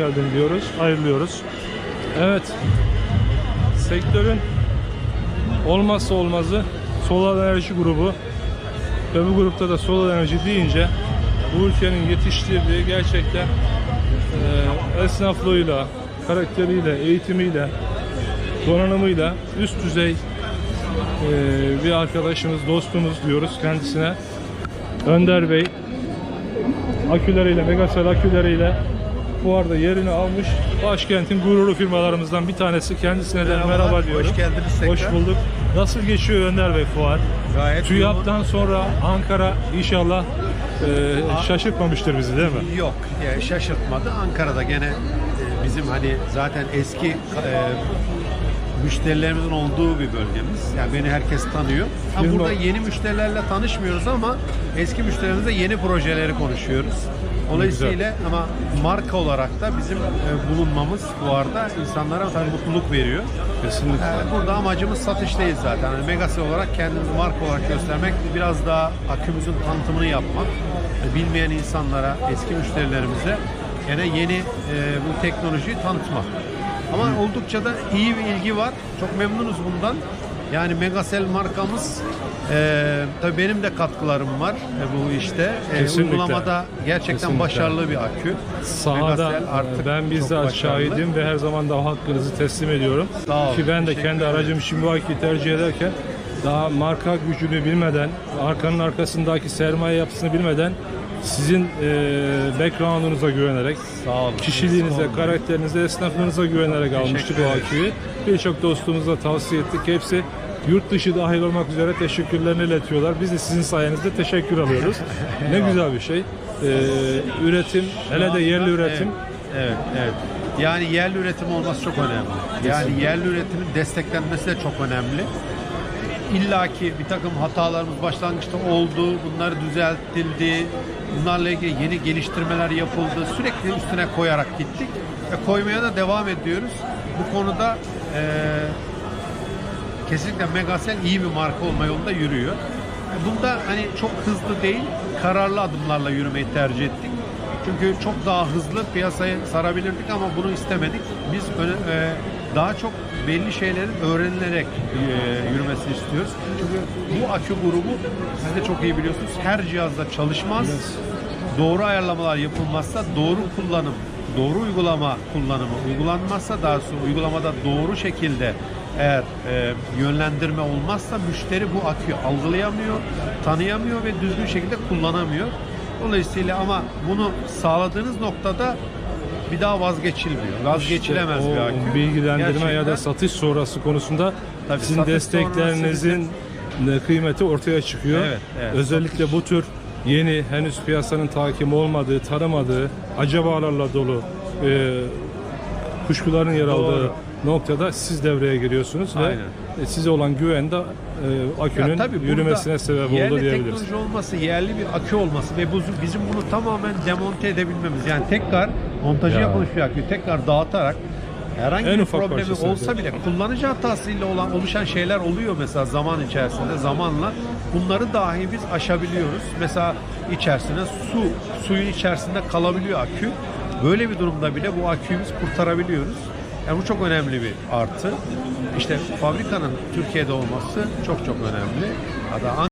geldin diyoruz, ayrılıyoruz. Evet, sektörün olmazsa olmazı Solar Enerji grubu ve bu grupta da Solar Enerji deyince bu ülkenin yetiştirdiği gerçekten e, esnaflığıyla, karakteriyle, eğitimiyle, donanımıyla üst düzey e, bir arkadaşımız, dostumuz diyoruz kendisine. Önder Bey aküleriyle, Megasel aküleriyle fuarda yerini almış. Başkentin gururu firmalarımızdan bir tanesi. Kendisine de merhaba diyorum. hoş geldiniz tekrar. Hoş bulduk. Nasıl geçiyor Önder Bey fuar? Gayet TÜYAP'tan sonra Ankara inşallah e, şaşırtmamıştır bizi değil mi? Yok yani şaşırtmadı. Ankara'da gene e, bizim hani zaten eski e, müşterilerimizin olduğu bir bölgemiz. Yani beni herkes tanıyor. Ha, Firma- burada yeni müşterilerle tanışmıyoruz ama eski müşterilerimizle yeni projeleri konuşuyoruz. Dolayısıyla ama marka olarak da bizim e, bulunmamız bu arada insanlara tabii mutluluk veriyor. Kesinlikle. Ee, Burada amacımız satış değil zaten. Yani Megase olarak kendimizi marka olarak göstermek, biraz daha akümüzün tanıtımını yapmak, e, bilmeyen insanlara, eski müşterilerimize gene yeni e, bu teknolojiyi tanıtmak. Ama oldukça da iyi bir ilgi var. Çok memnunuz bundan. Yani Megasel markamız e, tabii benim de katkılarım var e, bu işte. E, Kesinlikle. uygulamada gerçekten Kesinlikle. başarılı bir akü. Sahada Megasel artık ben bizzat şahidim ve her zaman da hakkınızı teslim ediyorum. Sağ olun, Ki ben de kendi aracım Şimbuaki tercih ederken daha marka gücünü bilmeden, arkanın arkasındaki sermaye yapısını bilmeden sizin e, background'unuza güvenerek, Sağ olun. kişiliğinize, karakterinize, esnaflığınıza güvenerek almıştık o aküyü. Birçok dostumuza tavsiye ettik. Hepsi yurt dışı dahil olmak üzere teşekkürlerini iletiyorlar. Biz de sizin sayenizde teşekkür alıyoruz. ne güzel bir şey. E, üretim, hele de yerli üretim. Evet, evet, evet. Yani yerli üretim olması çok önemli. Yani yerli üretimin desteklenmesi de çok önemli. İlla ki bir takım hatalarımız başlangıçta oldu, bunları düzeltildi, bunlarla ilgili yeni geliştirmeler yapıldı. Sürekli üstüne koyarak gittik ve koymaya da devam ediyoruz. Bu konuda eee kesinlikle Megasel iyi bir marka olma yolunda yürüyor. Bunda hani çok hızlı değil, kararlı adımlarla yürümeyi tercih ettik. Çünkü çok daha hızlı piyasayı sarabilirdik ama bunu istemedik. Biz öne- e, daha çok belli şeylerin öğrenilerek e, yürümesini istiyoruz. Çünkü bu akü grubu siz de çok iyi biliyorsunuz her cihazda çalışmaz. Doğru ayarlamalar yapılmazsa doğru kullanım, doğru uygulama kullanımı uygulanmazsa daha sonra uygulamada doğru şekilde eğer e, yönlendirme olmazsa müşteri bu aküyü algılayamıyor, tanıyamıyor ve düzgün şekilde kullanamıyor. Dolayısıyla ama bunu sağladığınız noktada bir daha vazgeçilmiyor. Vazgeçilemez İşte bir akü. bilgilendirme ya da Gerçekten satış sonrası konusunda Tabii sizin satış desteklerinizin ne kıymeti ortaya çıkıyor. Evet, evet. Özellikle bu tür yeni henüz piyasanın takimi olmadığı, tanımadığı, acabalarla dolu e, kuşkuların yer aldığı Doğru. noktada siz devreye giriyorsunuz Aynen. ve size olan güven de e, akünün Ya yürümesine sebep yerli oldu diyebiliriz. teknoloji olması, yerli bir akü olması ve bu, bizim bunu tamamen demonte edebilmemiz. Yani tekrar montajı Ya. yapılmış bir aküyü tekrar dağıtarak herhangi En bir problemi olsa bile kullanıcı hatasıyla olan oluşan şeyler oluyor mesela zaman içerisinde zamanla bunları dahi biz aşabiliyoruz. Mesela içerisine su suyun içerisinde kalabiliyor akü. Böyle bir durumda bile bu aküyü biz kurtarabiliyoruz. Yani bu çok önemli bir artı. İşte fabrikanın Türkiye'de olması çok çok önemli. Hatta